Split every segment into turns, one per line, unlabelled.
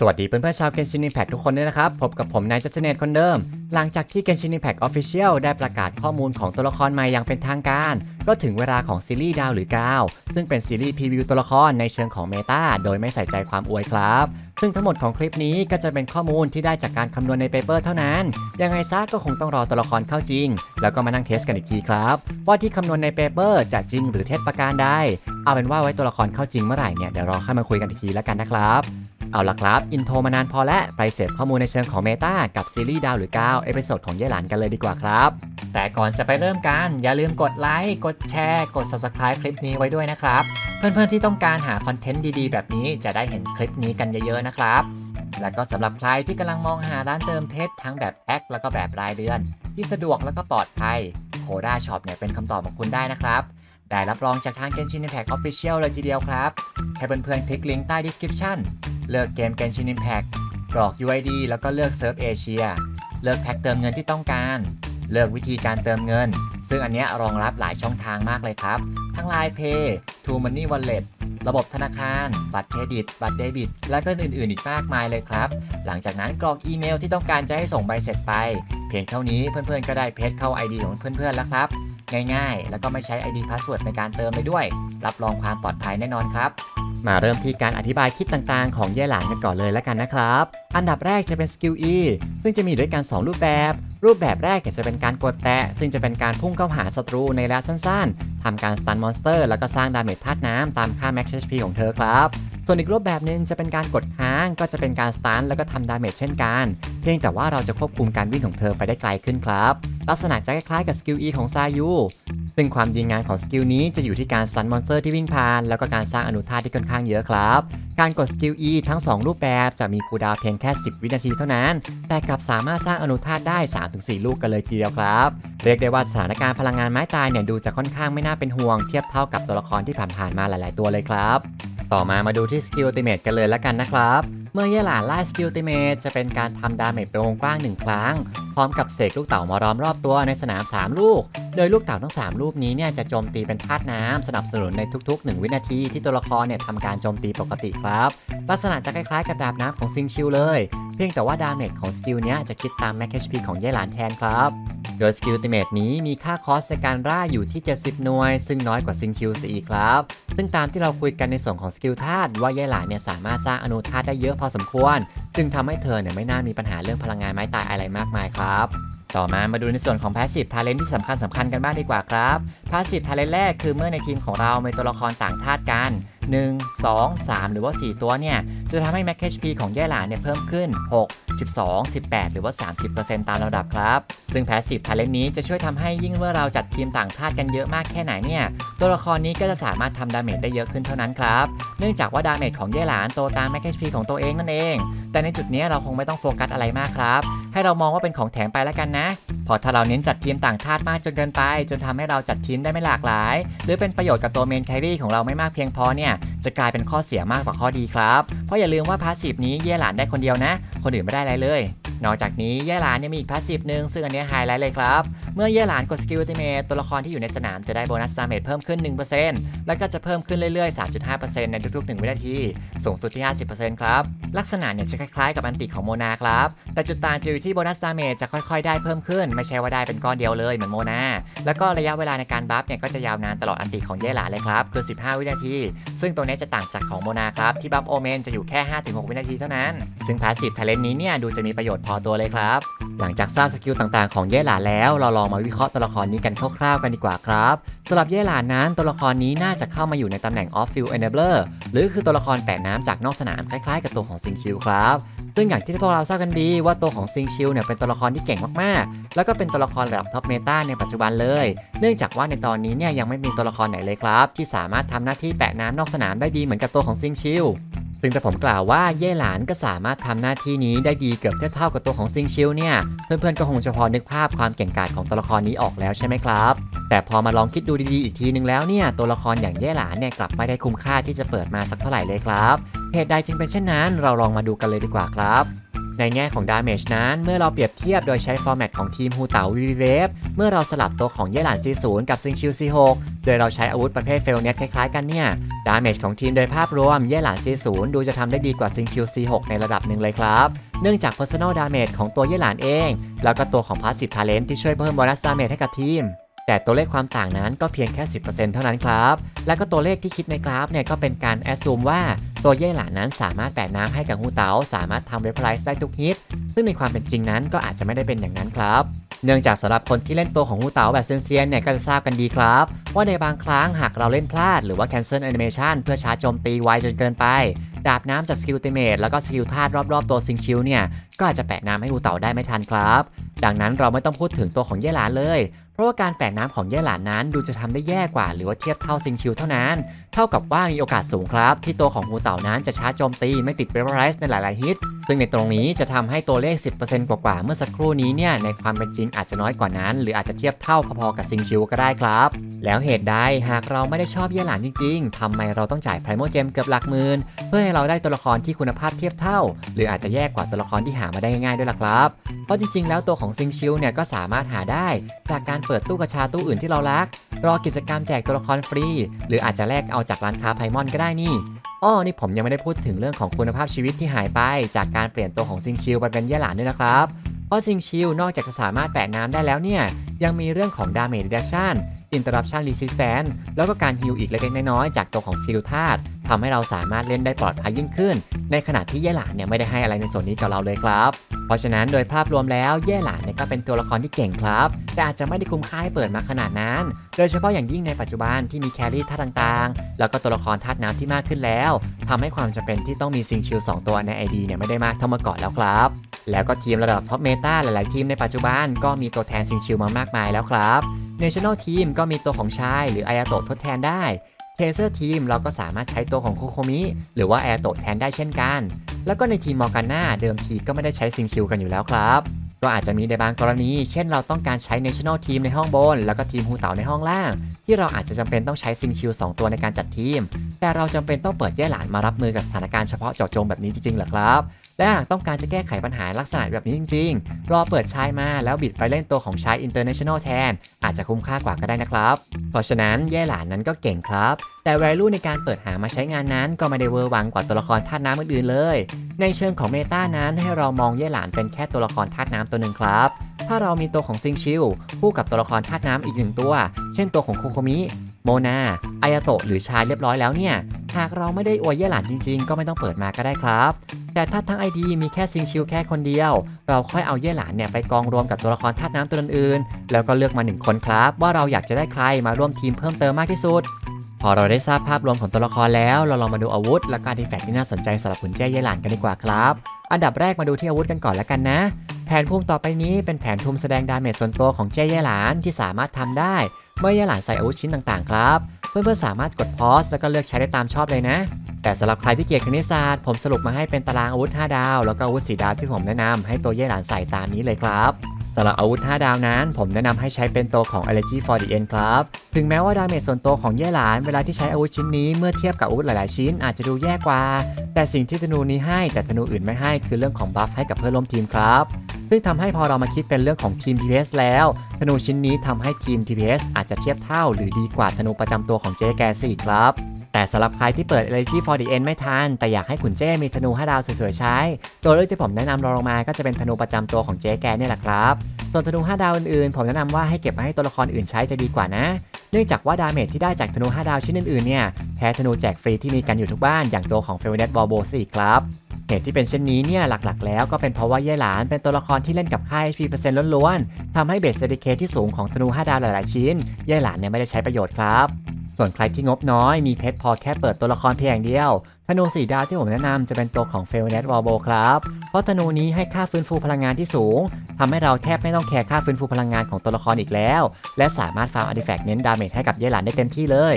สวัสดีเพื่อนๆชาว Genshin Impact ทุกคนด้วยนะครับ พบกับผมนายจัสเนตคนเดิม หลังจากที่ Genshin Impact Official ได้ประกาศข้อมูลของตัวละครใหม่อย่างเป็นทางการ ก็ถึงเวลาของซีรีส์ดาวหรือกาว ซึ่งเป็นซีรีส์พรีวิวตัวละครในเชิงของเมตาโดยไม่ใส่ใจความอวยครับ ซึ่งทั้งหมดของคลิปนี้ก็จะเป็นข้อมูลที่ได้จากการคำนวณในเปเปอร์เท่านั้น ยังไงซะก็คงต้องรอตัวละครเข้าจริง แล้วก็มานั่งเทสกันอีกทีครับว่าที่คำนวณในเปเปอร์จะจริงหรือเท็จประการใดเอาเป็นว่าไว้ตัวละครเข้าจริงเมื่อไหร่เนี่ยเดี๋ยวรอค่อยมาคุยกันอีกทีแล้วกันนะครับ เอาล่ะครับ อินโทรมานานพอแล้วไปเสพข้อมูลในเชิงของเมตากับซีรีส์ดาวหรือก้าวเอพิโซดของเย่หลานกันเลยดีกว่าครับ แต่ก่อนจะไปเริ่มกัน อย่าลืมกดไลค์ กดแชร์ กด Subscribe คลิปนี้ไว้ด้วยนะครับ เพื่อนๆที่ต้องการหาคอนเทนต์ดีๆ แบบนี้จะได้เห็นคลิปนี้กันเยอะๆนะครับ แล้วก็สำหรับใครที่กำลังมองหาร้านเติมเพชรทั้งแบบแอคแล้วก็แบบรายเดือน ที่สะดวกแล้วก็ปลอดภัยโคด้าช็อปเนี่ยเป็นคำตอบของคุณได้นะครับ ได้รับรองจากทาง Genshin Impact Official เลยทีเดียวครับให้เพื่อนๆคลิกลิงก์ใต้ description เลือกเกม Genshin Impact กรอก UID แล้วก็เลือก Serve Asia เลือกแพ็คเติมเงินที่ต้องการ เลือกวิธีการเติมเงิน ซึ่งอันนี้รองรับหลายช่องทางมากเลยครับ ทั้ง Line Pay True Money Wallet ระบบธนาคาร บัตรเครดิต บัตรเดบิต และก็อื่นๆ อีกมากมายเลยครับ หลังจากนั้นกรอกอีเมลที่ต้องการจะให้ส่งใบเสร็จไป เพียงเท่านี้เพื่อนๆ ก็ได้เพจเข้า ID ของเพื่อนๆ แล้วครับ ง่ายๆ แล้วก็ไม่ใช้ ID Password ในการเติมเลยด้วย รับรองความปลอดภัยแน่นอนครับ มาเริ่มที่การอธิบายคิดต่างๆ ของเย่หลานกันก่อนเลยแล้วกันนะครับ อันดับแรกจะเป็นสกิล E ซึ่งจะมีด้วยกัน 2 รูปแบบ รูปแบบแรกจะเป็นการกดแตะ ซึ่งจะเป็นการพุ่งเข้าหาศัตรูในระยะสั้นๆทำการสตันมอนสเตอร์แล้วก็สร้างดาเมจธาตุน้ำตามค่า Max HP ของเธอครับ ส่วนอีกรูปแบบหนึ่งจะเป็นการกดค้างก็จะเป็นการสตันแล้วก็ทำดาเมจเช่นกัน เพียงแต่ว่าเราจะควบคุมการวิ่งของเธอไปได้ไกลขึ้นครับ ลักษณะจะคล้ายๆกับสกิล E ของซายูซึ่งความดีงามของสกิลนี้จะอยู่ที่การสันมอนสเตอร์ที่วิ่งผ่าน แล้วก็การสร้างอนุธาตุที่ค่อนข้างเยอะครับ การกดสกิล E ทั้ง 2 รูปแบบจะมีคูดาวเพียงแค่ 10 วินาทีเท่านั้น แต่กลับสามารถสร้างอนุธาตุได้ 3-4 ลูกกันเลยทีเดียวครับ เรียกได้ว่าสถานการณ์พลังงานไม้ตายเนี่ยดูจะค่อนข้างไม่น่าเป็นห่วงเทียบเท่ากับตัวละครที่ผ่านๆมาหลาย ๆ ตัวเลยครับ ต่อมามาดูที่สกิลติเมตกันเลยแล้วกันนะครับ เมื่อเย่หลานไล่สกิลติเมตจะเป็นการทำดาเมจเป็นวงกว้าง 1 ครั้ง พร้อมกับเสกลูกเต่ามาล้อมรอบตัวในสนาม 3 ลูก โดยลูกเต่าทั้ง 3 ลูกนี้เนี่ยจะโจมตีเป็นธาตุน้ำสนับสนุนในทุก ๆ 1 วินาทีที่ตัวละครเนี่ยทำการโจมตีปกติครับ ลักษณะจะคล้ายๆกับดาบน้ำของซิงชิลเลย เพียงแต่ว่าดาเมจของสกิลเนี้ยจะคิดตาม Max HP ของเย่หลานแทนครับโดยสกิลติเมตนี้มีค่าคอสในการร่าอยู่ที่ 70 หน่วย ซึ่งน้อยกว่าซิงชิลซีอีกครับ ซึ่งตามที่เราคุยกันในส่วนของสกิลธาตุว่าเยหลานเนี่ยสามารถสร้างอนุธาตุได้เยอะพอสมควร จึงทำให้เธอเนี่ยไม่น่ามีปัญหาเรื่องพลังงานไม้ตายอะไรมากมายครับต่อมามาดูในส่วนของ Passive Talent ที่สำคัญสำคัญกันบ้างดีกว่าครับ Passive Talent แรกคือเมื่อในทีมของเรามีตัวละครต่างชาติกัน 1 2 3 หรือว่า 4 ตัวเนี่ย จะทำให้ Max HP ของแย่หลานเนี่ยเพิ่มขึ้น 6 12 18 หรือว่า 30%ตามลำดับครับ ซึ่ง Passive Talent นี้จะช่วยทำให้ยิ่งเมื่อเราจัดทีมต่างธาตุกันเยอะมากแค่ไหนเนี่ย ตัวละครนี้ก็จะสามารถทำดาเมจได้เยอะขึ้นเท่านั้นครับ เนื่องจากว่าดาเมจของเย่หลานโตตาม Max HP ของตัวเองนั่นเอง แต่ในจุดนี้เราคงไม่ต้องโฟกัสอะไรมากครับ ให้เรามองว่าเป็นของแถมไปแล้วกันนะ พอถ้าเราเน้นจัดทีมต่างชาติมากจนเกินไป จนทำให้เราจัดทีมได้ไม่หลากหลาย หรือเป็นประโยชน์กับตัวเมนแครี่ของเราไม่มากเพียงพอเนี่ยจะกลายเป็นข้อเสียมากกว่าข้อดีครับ เพราะอย่าลืมว่าพาสซีฟนี้เย่หลานได้คนเดียวนะ คนอื่นไม่ได้อะไรเลย นอกจากนี้เย่หลานยังมีอีกพาสซีฟหนึ่งซึ่งอันนี้ไฮไลท์เลยครับ เมื่อเย่หลานกดสกิลติเมตตัวละครที่อยู่ในสนามจะได้โบนัสดาเมจเพิ่มขึ้น 1%แล้วก็จะเพิ่มขึ้นเรื่อยๆ 3.5%ในทุกๆ 1 วินาที สูงสุดที่ 50%ครับ ลักษณะเนี่ยจะคล้ายๆ กับอันติของโมนาครับ แต่จุดต่างจะอยู่ที่โบนัสดาเมจจะค่อยๆ ได้เพิ่มขึ้น ไม่ใช่ว่าได้เป็นก้อนเดียวเลยเหมือนโมนา แล้วก็ระยะเวลาในการบัฟเนี่ยก็จะยาวนานตลอดอันติของเย่หลานเลยครับ คือ 15 วินาที ซึ่งตัวเนี้ยจะต่างจากของโมนาครับ ที่บัฟโอเมนจะอยู่แค่ 5-6 วินาทีเท่านั้น ซึ่งพาสซีฟทาเลนนี้เนี่ยดูจะมีประโยชน์พอตัวเลยครับ หลังจากทราบสกิลต่างๆ ของเย่หลาแล้ว เราลองมาวิเคราะห์ตัวละครนี้กันคร่าวๆกันดีกว่าครับสำหรับเย่หลานั้นตัวละครนี้น่าจะเข้ามาอยู่ในตำแหน่ง off field enabler หรือคือตัวละครแปะน้ำจากนอกสนามคล้ายๆ กับตัวของซิงคิวครับ ซึ่งอย่างที่พวกเราทราบกันดีว่าตัวของซิงชิลเนี่ยเป็นตัวละครที่เก่งมากๆ แล้วก็เป็นตัวละครระดับท็อปเมตาในปัจจุบันเลย เนื่องจากว่าในตอนนี้เนี่ยยังไม่มีตัวละครไหนเลยครับ ที่สามารถทำหน้าที่แปะน้ำนอกสนามได้ดีเหมือนกับตัวของซิงชิลซึ่งแต่ผมกล่าวว่าเย่หลานก็สามารถทำหน้าที่นี้ได้ดีเกือบเทียบเท่ากับตัวของซิงชิลเนี่ย เพื่อนๆก็คงจะพอนึกภาพความเก่งกาจของตัวละครนี้ออกแล้วใช่ไหมครับ แต่พอมาลองคิดดูดีๆอีกทีนึงแล้วเนี่ยตัวละครอย่างเย่หลานเนี่ยกลับไม่ได้คุ้มค่าที่จะเปิดมาสักเท่าไหร่เลยครับ เหตุใดจึงเป็นเช่นนั้น เราลองมาดูกันเลยดีกว่าครับ ในแง่ของ Damage นั้น เมื่อเราเปรียบเทียบโดยใช้ฟอร์แมตของทีมฮูเต๋า v v w a v e เมื่อเราสลับตัวของเย่หลาน C0 กับซิงชิว C6 โดยเราใช้อาวุธประเภทเฟลเน็ตคล้ายๆกันเนี่ย Damage ของทีมโดยภาพรวมเย่หลาน C0 ดูจะทำได้ดีกว่าซิงชิว C6 ในระดับหนึ่งเลยครับ เนื่องจาก Personal Damage ของตัวเย่หลานเอง แล้วก็ตัวของ Passive Talent ที่ช่วยเพิ่ม Bonus Damage ให้กับทีม แต่ตัวเลขความต่างนั้นก็เพียงแค่ 10%เท่านั้นครับ และก็ตัวเลขที่คิดในกราฟเนี่ยก็เป็นการแอดซูมว่าตัวเย่หลานนั้นสามารถแปะน้ำให้กับฮูเต๋าสามารถทำเวฟไลซ์ได้ทุกฮิต ซึ่งในความเป็นจริงนั้นก็อาจจะไม่ได้เป็นอย่างนั้นครับ เนื่องจากสำหรับคนที่เล่นตัวของฮูเต๋าแบบเซียนๆเนี่ยก็จะทราบกันดีครับ ว่าในบางครั้งหากเราเล่นพลาดหรือว่า cancel animation เพื่อช้าโจมตีไวจนเกินไป ดาบน้ำจากสกิลเตเมทแล้วก็สกิลธาตุรอบๆตัวซิงชิลเนี่ยก็อาจจะแปะน้ำให้ฮูเต๋าได้ไม่ทันครับ ดังนั้นเราไม่ต้องพูดถึงตัวของเย่หลานเลย เพราะว่าการแฝงน้ำของแย่หลานนั้นดูจะทำได้แย่กว่าหรือว่าเทียบเท่าซิงชิลเท่านั้น เท่ากับว่ามีโอกาสสูงครับ ที่ตัวของหูเต่านั้นจะช้าโจมตีไม่ติดเบรไรส์ในหลายๆฮิต ซึ่งในตรงนี้จะทำให้ตัวเลข 10%กว่าๆเมื่อสักครู่นี้เนี่ยในความเป็นจริงอาจจะน้อยกว่านั้น หรืออาจจะเทียบเท่าพอๆกับซิงชิลก็ได้ครับ แล้วเหตุใดหากเราไม่ได้ชอบเย่หลานจริง ๆทำไมเราต้องจ่ายไพรโมเจมเกือบหลักหมื่นเพื่อให้เราได้ตัวละครที่คุณภาพเทียบเท่า หรืออาจจะแย่กว่าตัวละครที่หามาได้ง่ายๆด้วยล่ะครับ เพราะจริงๆ แล้วตัวของซิงชิลเนี่ยก็สามารถหาได้ จากการเปิดตู้กระชาตู้อื่นที่เรารัก รอกิจกรรมแจกตัวละครฟรี หรืออาจจะแลกเอาจากร้านค้าไพมอนก็ได้นี่ อ้อนี่ผมยังไม่ได้พูดถึงเรื่องของคุณภาพชีวิตที่หายไป จากการเปลี่ยนตัวของซิงชิลไปเป็นเย่หลานด้วยนะครับเพราะซิงชิลนอกจากจะสามารถแปะน้ำได้แล้วเนี่ย ยังมีเรื่องของ Damage Reduction Interruption Resistance แล้วก็การฮิลอีกเล็กๆน้อยๆจากตัวของซิลธาตุทำให้เราสามารถเล่นได้ปลอดภัยยิ่งขึ้น ในขณะที่เย่หลานเนี่ยไม่ได้ให้อะไรในส่วนนี้กับเราเลยครับ เพราะฉะนั้นโดยภาพรวมแล้วเย่หลานเนี่ยก็เป็นตัวละครที่เก่งครับ แต่อาจจะไม่ได้คุ้มค่าให้เปิดมาขนาดนั้น โดยเฉพาะอย่างยิ่งในปัจจุบันที่มีแครี่ธาตุต่างๆ แล้วก็ตัวละครธาตุน้ำที่มากขึ้นแล้วทำให้ความจำเป็นที่ต้องมีซิงชิล2ตัวใน ID เนี่ยไม่ได้มากเท่าเมื่อก่อนแล้วครับ แล้วก็ทีมระดับท็อปเมตาหลายๆทีมในปัจจุบันก็มีตัวแทนซิงชิลมามากมายแล้วครับ National Team ก็มีตัวของชายหรืออายาโตะทดแทนได้ เทเซอร์ทีมเราก็สามารถใช้ตัวของโคโคมิหรือว่าแอร์โตแทนได้เช่นกัน แล้วก็ในทีมมอร์กาน่าเดิมทีก็ไม่ได้ใช้ซิงคิวกันอยู่แล้วครับก็อาจจะมีในบางกรณี เช่นเราต้องการใช้ National Team ในห้องบน แล้วก็ทีมฮูเต่าในห้องล่าง ที่เราอาจจะจำเป็นต้องใช้ซิงคิว2ตัวในการจัดทีม แต่เราจำเป็นต้องเปิดแย่หลานมารับมือกับสถานการณ์เฉพาะเจาะจงแบบนี้จริงๆเหรอครับ และหากต้องการจะแก้ไขปัญหาลักษณะแบบนี้จริงๆ รอเปิดชายมาแล้วบิดไปเล่นตัวของชาย International แทน อาจจะคุ้มค่ากว่าก็ได้นะครับ เพราะฉะนั้นแย่หลานนั้นก็เก่งครับ แต่ value ในการเปิดหามาใช้งานนั้น ก็ไม่ได้เวอร์วังกว่าตัวละครธาตุน้ำอื่นๆเลย ในเชิงของเมตานั้นให้เรามองเย่หลานเป็นแค่ตัวละครธาตุน้ำตัวหนึ่งครับถ้าเรามีตัวของซิงชิลคู่กับตัวละครธาตุน้ำอีกหนึ่งตัว เช่นตัวของโคโคมิ โมนาอายาโตะหรือชายเรียบร้อยแล้วเนี่ย หากเราไม่ได้อวยเย่หลานจริงๆ ก็ไม่ต้องเปิดมาก็ได้ครับ แต่ถ้าทั้ง ID มีแค่ซิงชิลแค่คนเดียว เราค่อยเอาเย่หลานเนี่ยไปกองรวมกับตัวละครธาตุน้ำตัวอื่นๆ แล้วก็เลือกมาหนึ่งคนครับ ว่าเราอยากจะได้ใครมาร่วมทีมเพิ่มเติมมากที่สุด พอเราได้ทราบภาพรวมของตัวละครแล้ว เราลองมาดูอาวุธ และการดีแฟกที่น่าสนใจสำหรับขุนแจ้ย่หลานกันดีกว่าครับ อันดับแรกมาดูที่อาวุธกันก่อนแล้วกันนะ แผนภูมิต่อไปนี้เป็นแผนภูมิแสดงดาเมจส่วนตัวของเจ้ย่หลานที่สามารถทำได้ เมื่อยหลานใส่อาวุธชิ้นต่างๆ ครับ เพื่อนๆสามารถกดพอสแล้วก็เลือกใช้ได้ตามชอบเลยนะ แต่สำหรับใครที่เกลียดคณิตศาสตร์ผมสรุปมาให้เป็นตารางอาวุธ 5 ดาว แล้วก็อาวุธ4ดาวที่ผมแนะนำให้ตัวเย่หลานใส่ตามนี้เลยครับ สำหรับอาวุธ 5 ดาวนั้น ผมแนะนำให้ใช้เป็นตัวของ Allergy for the End ครับ ถึงแม้ว่าดาเมจส่วนตัวของเย่หลาน เวลาที่ใช้อาวุธชิ้นนี้เมื่อเทียบกับอาวุธหลายๆ ชิ้นอาจจะดูแย่กว่า แต่สิ่งที่ธนูนี้ให้แต่ธนูอื่นไม่ให้คือเรื่องของบัฟให้กับเพื่อนร่วมทีมครับ ซึ่งทำให้พอเรามาคิดเป็นเรื่องของทีม TPS แล้วธนูชิ้นนี้ทำให้ทีม TPS อาจจะเทียบเท่า หรือดีกว่าธนูประจำตัวของเจ๊แกสี่ครับ แต่สำหรับใครที่เปิด Energy for the End ไม่ทัน แต่อยากให้ขุนเจ้มีธนู5ดาวสวยๆใช้ ตัวเลือกที่ผมแนะนำรองลงมาก็จะเป็นธนูประจำตัวของเจ๊แกเนี่ยแหละครับ ส่วนธนู5ดาวอื่นๆ ผมแนะนำว่าให้เก็บมาให้ตัวละครอื่นใช้จะดีกว่านะ เนื่องจากว่าดาเมจที่ได้จากธนู5ดาวชิ้นอื่นๆเนี่ยแพ้ธนูแจกฟรีที่มีกันอยู่ทุกบ้านอย่างตัวของ f e l n e t b a l b o สี่ครับเหตุที่เป็นเช่นนี้เนี่ยหลักๆ แล้วก็เป็นเพราะว่าเย่หลานเป็นตัวละครที่เล่นกับค่า HP เปอร์เซ็นต์ล้วนๆทำให้เบสเซดิเคที่สูงของธนู5ดาวหลายๆชิ้น เย่หลานเนี่ยไม่ได้ใช้ประโยชน์ครับ ส่วนใครที่งบน้อยมีเพชรพอแค่เปิดตัวละครเพียงอย่างเดียว ธนูสีดาวที่ผมแนะนำจะเป็นตัวของเฟลเนตวอลโบครับ เพราะธนูนี้ให้ค่าฟื้นฟูพลังงานที่สูงทำให้เราแทบไม่ต้องแคร์ค่าฟื้นฟูพลังงานของตัวละครอีกแล้ว และสามารถฟาร์มอาร์ติแฟกต์เน้นดาเมจให้กับเย่หลานได้เต็มที่เลย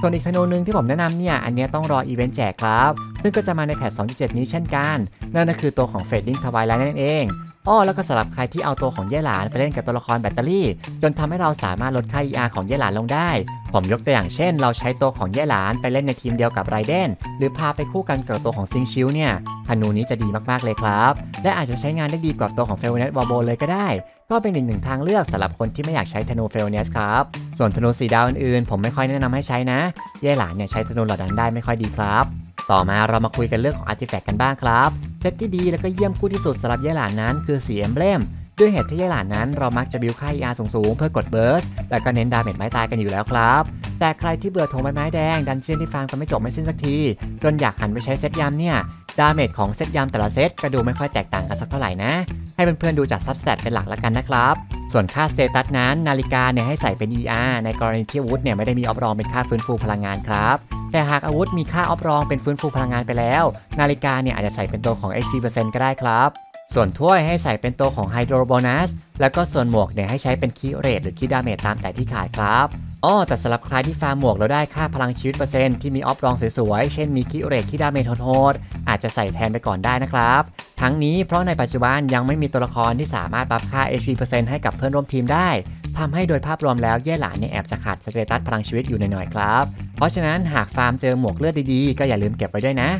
ส่วนอีกธนูหนึ่งที่ผมแนะนำเนี่ย อันนี้ต้องรออีเวนต์แจกครับซึ่งก็จะมาในแพท 2.7 นี้เช่นกัน นั่นก็คือตัวของ Fading Twilight นั่นเองอ้อแล้วก็สำหรับใครที่เอาตัวของเย่หลานไปเล่นกับตัวละครแบตเตอรี่ จนทำให้เราสามารถลดค่า ER ของเย่หลานลงได้ ผมยกตัวอย่างเช่น เราใช้ตัวของเย่หลานไปเล่นในทีมเดียวกับไรเดนหรือพาไปคู่กันกับตัวของซิงชิวเนี่ยธนูนี้จะดีมากๆเลยครับ และอาจจะใช้งานได้ดีกว่าตัวของเฟลเนสบอโบเลยก็ได้ ก็เป็นอีกหนึ่งทางเลือกสำหรับคนที่ไม่อยากใช้ธนูเฟลเนสครับส่วนธนูสีดาวอื่นๆ ผมไม่ค่อยแนะนำให้ใช้นะ เย่หลานเนี่ยใช้ธนูเหล่านั้นได้ไม่ค่อยดีครับ ต่อมาเรามาคุยกันเรื่องของอาร์ติแฟกต์กันบ้างครับเซตที่ดีแล้วก็เยี่ยมคู่ที่สุดสำหรับเย่หลานนั้นคือสีเอมเบลมด้วยเหตุที่เย่หลานนั้นเรามักจะบิวค่า ER สูงๆ เพื่อกดเบิร์สแล้วก็เน้นดาเมจไม้ตายกันอยู่แล้วครับ แต่ใครที่เบื่อโถงใบไม้แดง ดันเจียนที่ฟังกันไม่จบไม่สิ้นสักที จนอยากหันไปใช้เซตยามเนี่ย ดาเมจของเซตยามแต่ละเซตก็ดูไม่ค่อยแตกต่างกันสักเท่าไหร่นะ ให้เพื่อนๆดูจากซับสแตทเป็นหลักแล้วกันนะครับ ส่วนค่าสเตตัสนั้นนาฬิกาเนี่ยให้ใส่เป็น ER ในกรณีที่อาวุธเนี่ยไม่ได้มีออฟรองเป็นค่าฟื้นฟูพลังงานครับแต่หากอาวุธมีค่าออฟรองเป็นฟื้นฟูพลังงานไปแล้ว นาฬิกาเนี่ยอาจจะใส่เป็นตัวของ HP เปอร์เซ็นต์ก็ได้ครับส่วนถ้วยให้ใส่เป็นตัวของไฮโดรโบนัส แล้วก็ส่วนหมวกเนี่ยให้ใช้เป็นคีเรทหรือคีดาเมจตามแต่ที่ขาดครับ อ้อแต่สำหรับใครที่ฟาร์มหมวกแล้วได้ค่าพลังชีวิตเปอร์เซ็นต์ที่มีออฟรองสวยๆ เช่นมีคีเรทคีดาเมจโหดๆอาจจะใส่แทนไปก่อนได้นะครับ ทั้งนี้เพราะในปัจจุบันยังไม่มีตัวละครที่สามารถปรับค่า HP เปอร์เซ็นต์ให้กับเพื่อนร่วมทีมได้ทำให้โดยภาพรวมแล้วเย่หลานเนี่ยแอบจะขาดสเตตัสพลังชีวิตอยู่หน่อยๆครับ เพราะฉะนั้นหากฟาร์มเจอหมวกเลือดดีๆ ก็อย่าลืมเก็บไว้ด้วยนะ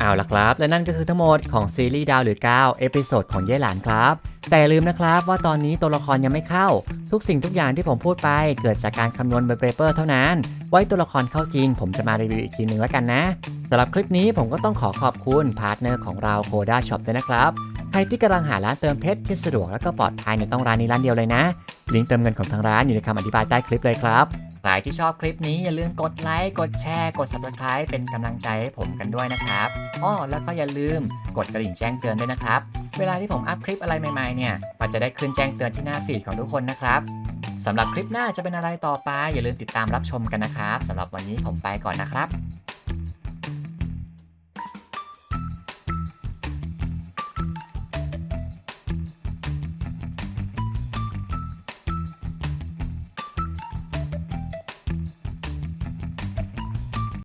เอาละครับ และนั่นก็คือทั้งหมดของซีรีส์ดาวหรือ9เอพิโซดของเย่หลานครับ แต่ลืมนะครับว่าตอนนี้ตัวละครยังไม่เข้า ทุกสิ่งทุกอย่างที่ผมพูดไป เกิดจากการคำนวณบนเปเปอร์เท่านั้น ไว้ตัวละครเข้าจริง ผมจะมารีวิวอีกทีหนึ่งแล้วกันนะสำหรับคลิปนี้ผมก็ต้องขอขอบคุณพาร์ทเนอร์ของเราโคด้าช็อปด้วยนะครับใครที่กำลังหาร้านเติมเพชรที่สะดวกและก็ปลอดภัยเนี่ยต้องร้านนี้ร้านเดียวเลยนะลิงก์เติมเงินของทางร้านอยู่ในคำอธิบายใต้คลิปเลยครับ ใครที่ชอบคลิปนี้อย่าลืมกดไลค์กดแชร์กด subscribe เป็นกำลังใจให้ผมกันด้วยนะครับอ้อแล้วก็อย่าลืมกดกระดิ่งแจ้งเตือนด้วยนะครับ เวลาที่ผมอัพคลิปอะไรใหม่ๆเนี่ยมันจะได้ขึ้นแจ้งเตือนที่หน้าฟีดของทุกคนนะครับสำหรับคลิปหน้าจะเป็นอะไรต่อไป อย่าลืมติดตามรับชมกันนะครับสำหรับวันนี้ผมไปก่อนนะครับ